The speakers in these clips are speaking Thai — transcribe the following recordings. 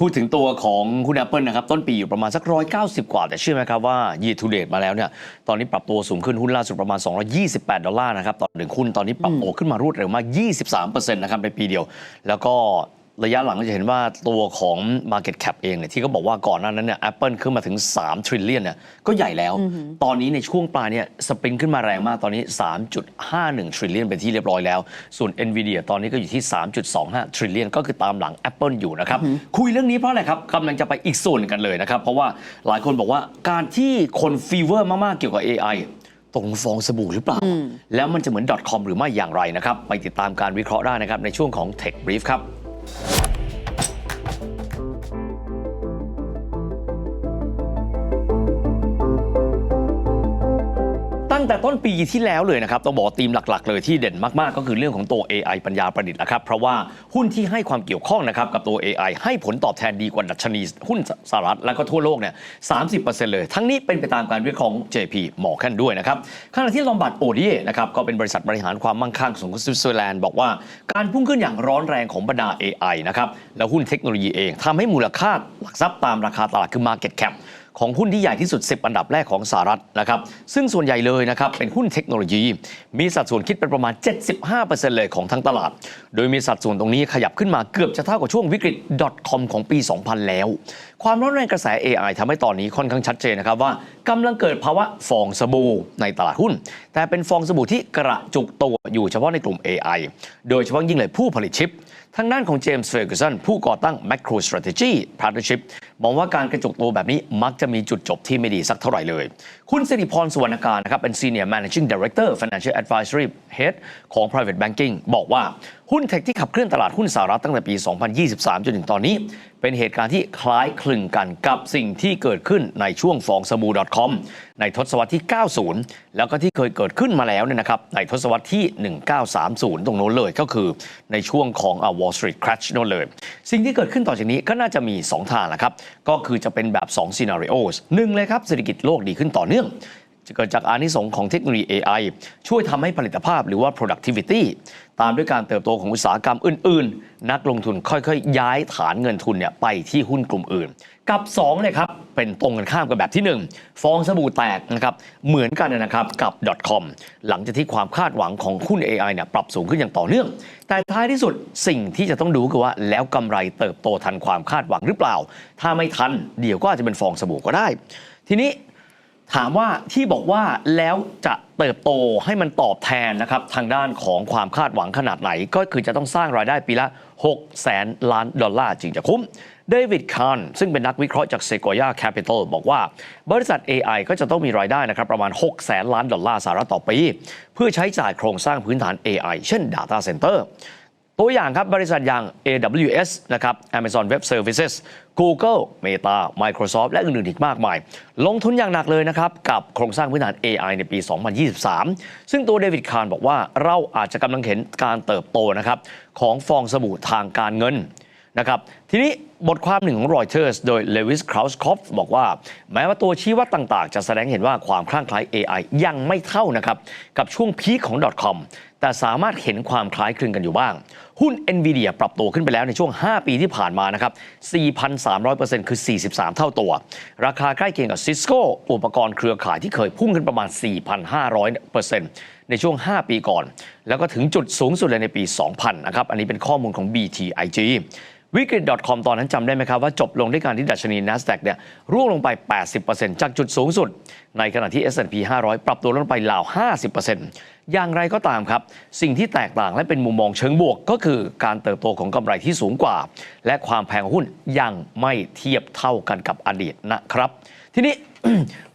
พูดถึงตัวของคุณ Apple นะครับ ต้นปีอยู่ประมาณสัก 190 กว่า แต่เชื่อไหมครับว่า year to date มาแล้วเนี่ยตอนนี้ปรับตัวสูงขึ้นหุ้นล่าสุดประมาณ 228 ดอลลาร์นะครับต่อหนึ่งหุ้นตอนนี้ปรับตัวขึ้นมารวดเร็วมาก 23%นะครับในปีเดียว แล้วก็ ระยะหลังก็จะเห็นว่าตัวของ Market Cap เองเนี่ยที่เขาบอกว่าก่อนหน้านั้นเนี่ย Apple ขึ้นมาถึง 3 trillion เนี่ยก็ใหญ่แล้ว ตอนนี้ในช่วงปลายเนี่ยสปริงขึ้นมาแรงมากตอนนี้ 3.51 trillion เป็นที่เรียบร้อยแล้ว ส่วน Nvidia ตอนนี้ก็อยู่ที่ 3.25 trillion ก็คือตามหลัง Apple อยู่นะครับ คุยเรื่องนี้เพราะอะไรครับกำลังจะไปอีกส่วนกันเลยนะครับ เพราะว่าหลายคนบอกว่าการที่คนฟีเวอร์มากๆเกี่ยวกับ AI ตรงฟองสบู่หรือเปล่า แล้วมันจะเหมือน .com หรือไม่อย่างไรนะครับไปติดตามการวิเคราะห์ได้นะครับในช่วงของ Tech Brief ครับ ตั้งแต่ต้นปีที่แล้วเลยนะครับต้องบอกธีมหลัก ๆ เลยที่เด่นมาก ๆ ก็คือเรื่องของตัว AI ปัญญาประดิษฐ์นะครับเพราะว่าหุ้นที่ให้ความเกี่ยวข้องนะครับกับตัว AI ให้ผลตอบแทนดีกว่าดัชนีหุ้นสหรัฐและก็ทั่วโลกเนี่ย30%เลย ทั้งนี้เป็นไปตามการวิเคราะห์ของ JP Morgan ด้วยนะครับขณะที่ลอมบัร์ดโอดีนะครับก็เป็นบริษัทบริหารความมั่งคั่งของสวิตเซอร์แลนด์บอกว่าการพุ่งขึ้นอย่างร้อนแรงของบรรดา AI นะครับและหุ้นเทคโนโลยีเองทำให้มูลค่าหลักทรัพย์ตามราคาตลาดคือ Market Cap ของหุ้นที่ใหญ่ที่สุด 10 อันดับแรกของสหรัฐนะครับ ซึ่งส่วนใหญ่เลยนะครับเป็นหุ้นเทคโนโลยี มีสัดส่วนคิดเป็นประมาณ 75%เลยของทั้งตลาด โดยมีสัดส่วนตรงนี้ขยับขึ้นมาเกือบจะเท่ากับช่วงวิกฤต .com ของปี 2000 แล้ว ความร้อนแรงกระแส AI ทำให้ตอนนี้ค่อนข้างชัดเจนนะครับว่ากำลังเกิดภาวะฟองสบู่ในตลาดหุ้น แต่เป็นฟองสบู่ที่กระจุกตัวอยู่เฉพาะในกลุ่ม AI โดยเฉพาะยิ่งเลยผู้ผลิตชิปทางด้านของเจมส์เฟอร์ก s สันผู้ก่อตั้ง Macro Strategy Partnership มองว่าการกระจุกตัวแบบนี้มักจะมีจุดจบที่ไม่ดีสักเท่าไหร่เลย คุณสิริพรสุวรรณการนะครับเป็น Senior Managing Director Financial Advisory Head ของ Private Banking บอกว่า หุ้นเทคที่ขับเคลื่อนตลาดหุ้นสหรัฐตั้งแต่ปี 2023 จนถึงตอนนี้ เป็นเหตุการณ์ที่คล้ายคลึงกันกับสิ่งที่เกิดขึ้นในช่วงฟองสบู่ .com ในทศวรรษที่ 90 แล้วก็ที่เคยเกิดขึ้นมาแล้วเนี่ยนะครับในทศวรรษที่ 1930 ตรงโน้นเลยก็คือในช่วงของ Wall Street Crash โน้นเลย สิ่งที่เกิดขึ้นต่อจากนี้ก็น่าจะมี 2 ทางแหละครับ ก็คือจะเป็นแบบ 2 scenarios หนึ่งเลยครับเศรษฐกิจโลกดีขึ้นต่อเนื่อง จะเกิดจากอานิสงส์ของเทคโนโลยี AI ช่วยทำให้ผลิตภาพหรือว่า productivity ตามด้วยการเติบโตของอุตสาหกรรมอื่น ๆ นักลงทุนค่อยๆ ย้ายฐานเงินทุนเนี่ยไปที่หุ้นกลุ่มอื่น กับ2เลยครับเป็นตรงกันข้ามกับแบบที่ 1 ฟองสบู่แตกนะครับเหมือนกันนะครับกับ .com หลังจากที่ความคาดหวังของหุ้น AI เนี่ยปรับสูงขึ้นอย่างต่อเนื่อง แต่ท้ายที่สุดสิ่งที่จะต้องดูคือว่าแล้วกำไรเติบโตทันความคาดหวังหรือเปล่า ถ้าไม่ทันเดี๋ยวก็อาจจะเป็นฟองสบู่ก็ได้ ทีนี้ ถามว่าที่บอกว่าแล้วจะเติบโตให้มันตอบแทนนะครับทางด้านของความคาดหวังขนาดไหน ก็คือจะต้องสร้างรายได้ปีละ 6 แสนล้านดอลลาร์จึงจะคุ้มเดวิดคานซึ่งเป็นนักวิเคราะห์จาก Sequoia Capital บอกว่า บริษัท AI ก็จะต้องมีรายได้นะครับประมาณ 6 แสนล้านดอลลาร์สหรัฐต่อปี เพื่อใช้จ่ายโครงสร้างพื้นฐาน AI เช่น Data Center ตัวอย่างครับบริษัทอย่าง AWS นะครับ Amazon Web Services Google Meta Microsoft และอื่นๆอีกมากมาย ลงทุนอย่างหนักเลยนะครับ กับโครงสร้างพื้นฐาน AI ในปี 2023 ซึ่งตัวเดวิดคาร์นบอกว่าเราอาจจะกำลังเห็นการเติบโตนะครับของฟองสบู่ทางการเงิน นะครับทีนี้บทความหนึ่งของ Reuters โดย Lewis Krauskopf บอกว่า แม้ว่าตัวชี้วัดต่างๆ จะแสดงเห็นว่าความคลั่งไคล้ AI ยังไม่เท่านะครับ กับช่วงพีคของ .com แต่สามารถเห็นความคล้ายคลึงกันอยู่บ้าง หุ้น NVIDIA ปรับตัวขึ้นไปแล้วในช่วง 5 ปีที่ผ่านมานะครับ 4,300%คือ 43 เท่าตัว ราคาใกล้เคียงกับ Cisco อุปกรณ์เครือข่ายที่เคยพุ่งขึ้นประมาณ 4,500%ในช่วง 5 ปีก่อน แล้วก็ถึงจุดสูงสุดเลยในปี 2000 นะครับ อันนี้เป็นข้อมูลของ BTIG วิกฤต .com ตอนนั้นจำได้ไหมครับว่าจบลงด้วยการที่ดัชนี NASDAQ เนี่ยร่วงลงไป 80%จากจุดสูงสุด ในขณะที่ S&P 500 ปรับตัวลงไปราว 50%อย่างไรก็ตามครับ สิ่งที่แตกต่างและเป็นมุมมองเชิงบวก ก็คือการเติบโตของกำไรที่สูงกว่า และความแพงของหุ้นยังไม่เทียบเท่ากันกับอดีตนะครับ ทีนี้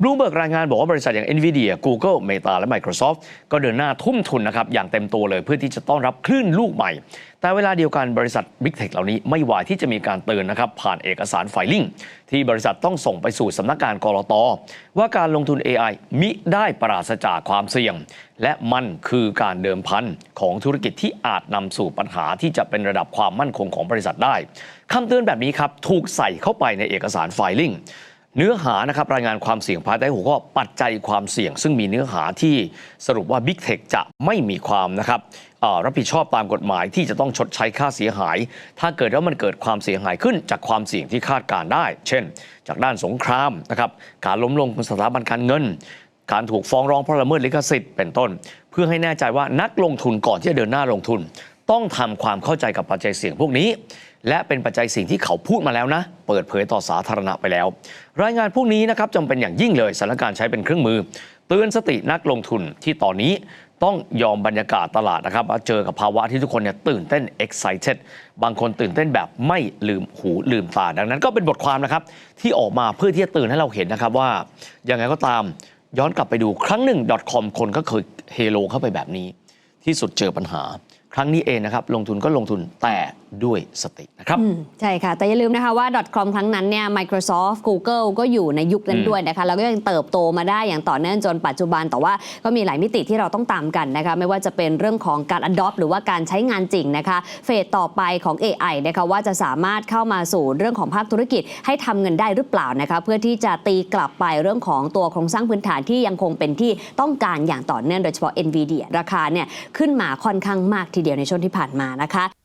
บลูเบิร์กรายงานบอกว่าบริษัทอย่าง NVIDIA Google Meta และ Microsoft ก็เดินหน้าทุ่มทุนนะครับอย่างเต็มตัวเลยเพื่อที่จะต้อนรับคลื่นลูกใหม่ แต่เวลาเดียวกันบริษัท Big Tech เหล่านี้ไม่ไหวที่จะมีการเตือนนะครับผ่านเอกสารไฟลิ่ง ที่บริษัทต้องส่งไปสู่สำนักงานกรตว่าการลงทุน AI มิได้ปราศจากความเสี่ยง และมันคือการเดิมพันของธุรกิจที่อาจนำสู่ปัญหาที่จะเป็นระดับความมั่นคงของบริษัทได้คำเตือนแบบนี้ครับถูกใส่เข้าไปในเอกสารไฟลิ่ง เนื้อหานะครับรายงานความเสี่ยงภายใต้หัวข้อปัจจัยความเสี่ยง ซึ่งมีเนื้อหาที่สรุปว่า Big Tech จะไม่มีความนะครับรับผิดชอบตามกฎหมายที่จะต้องชดใช้ค่าเสียหาย ถ้าเกิดว่ามันเกิดความเสียหายขึ้นจากความเสี่ยงที่คาดการได้ เช่น จากด้านสงครามนะครับการล้มลงของสถาบันการเงิน การถูกฟ้องร้องเพราะละเมิดลิขสิทธิ์เป็นต้น เพื่อให้แน่ใจว่านักลงทุนก่อนที่จะเดินหน้าลงทุน ต้องทำความเข้าใจกับปัจจัยเสี่ยงพวกนี้ และเป็นปัจจัยสี่งที่เขาพูดมาแล้วนะ เปิดเผยต่อสาธารณะไปแล้ว รายงานพวกนี้นะครับจำเป็นอย่างยิ่งเลยสถานการณ์ใช้เป็นเครื่องมือเตือนสตินักลงทุนที่ตอนนี้ต้องยอมบรรยากาศตลาดนะครับมาเจอกับภาวะที่ทุกคนเนี่ยตื่นเต้น excited บางคนตื่นเต้นแบบไม่ลืมหูลืมตา ดังนั้นก็เป็นบทความนะครับ ที่ออกมาเพื่อที่จะตื่นให้เราเห็นนะครับว่ายังไงก็ตามย้อนกลับไปดูครั้งหนึ่ง .com คนก็เคยเฮโลเข้าไปแบบนี้ ที่สุดเจอปัญหา ครั้งนี้เองนะครับ ลงทุนก็ลงทุนแต่ด้วยสตินะครับอืมใช่ค่ะ แต่อย่าลืมนะคะว่า .com ครั้งนั้นเนี่ย Microsoft Google ก็อยู่ในยุคนั้นอืมด้วยนะคะ แล้วก็ยังเติบโตมาได้อย่างต่อเนื่องจนปัจจุบัน แต่ว่าก็มีหลายมิติที่เราต้องตามกันนะคะ ไม่ว่าจะเป็นเรื่องของการ adopt หรือว่าการใช้งานจริงนะคะ เฟสต่อไปของ AI นะคะว่าจะสามารถเข้ามาสู่เรื่องของภาคธุรกิจ ให้ทำเงินได้หรือเปล่านะคะ เพื่อที่จะตีกลับไปเรื่องของตัวโครงสร้างพื้นฐานที่ยังคงเป็นที่ต้องการอย่างต่อเนื่องโดยเฉพาะ NVIDIA ราคาเนี่ยขึ้นมาค่อนข้างมากทีเดียวในช่วงที่ผ่านมานะคะ